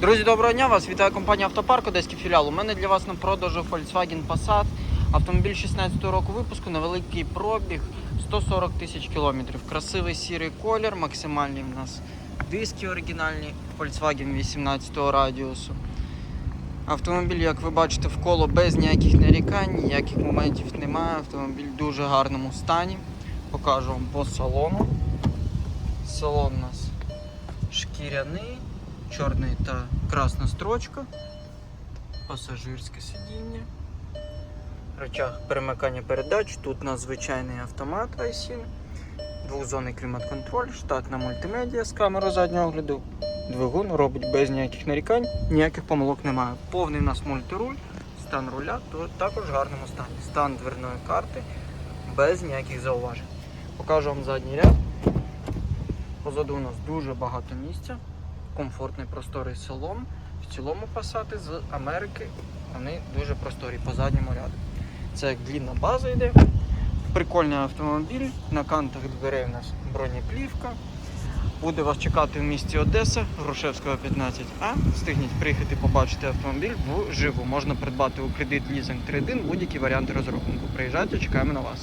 Друзі, доброго дня! Вас вітає компанія Автопарк Одеський філіал. У мене для вас на продажу Volkswagen Passat. Автомобіль 16 року випуску, невеликий пробіг, 140 тисяч кілометрів. Красивий сірий колір, максимальні в нас диски оригінальні, Volkswagen 18 радіусу. Автомобіль, як ви бачите, в коло без ніяких нарікань, ніяких моментів немає. Автомобіль в дуже гарному стані. Покажу вам по салону. Салон у нас шкіряний, чорний та красна строчка, пасажирське сидіння, рычаг перемикання передач. Тут у нас звичайний автомат iSIM, двохзонний клімат-контроль, штатна мультимедіа з камерою заднього огляду. Двигун робить без ніяких нарікань, ніяких помилок немає. Повний у нас мультируль, стан руля то також в гарному стані. Стан дверної карти без ніяких зауважень. Покажу вам задній ряд. Позаду у нас дуже багато місця, комфортний просторий салон. В цілому пасати з Америки вони дуже просторі по задньому ряду. Це як длінна база йде. Прикольний автомобіль. На кантах дверей у нас бронеплівка. Буде вас чекати в місті Одеса, Грушевського 15А. Встигніть приїхати побачити автомобіль вживу. Можна придбати у кредит лізинг 3.1 будь-які варіанти розрахунку. Приїжджайте, чекаємо на вас.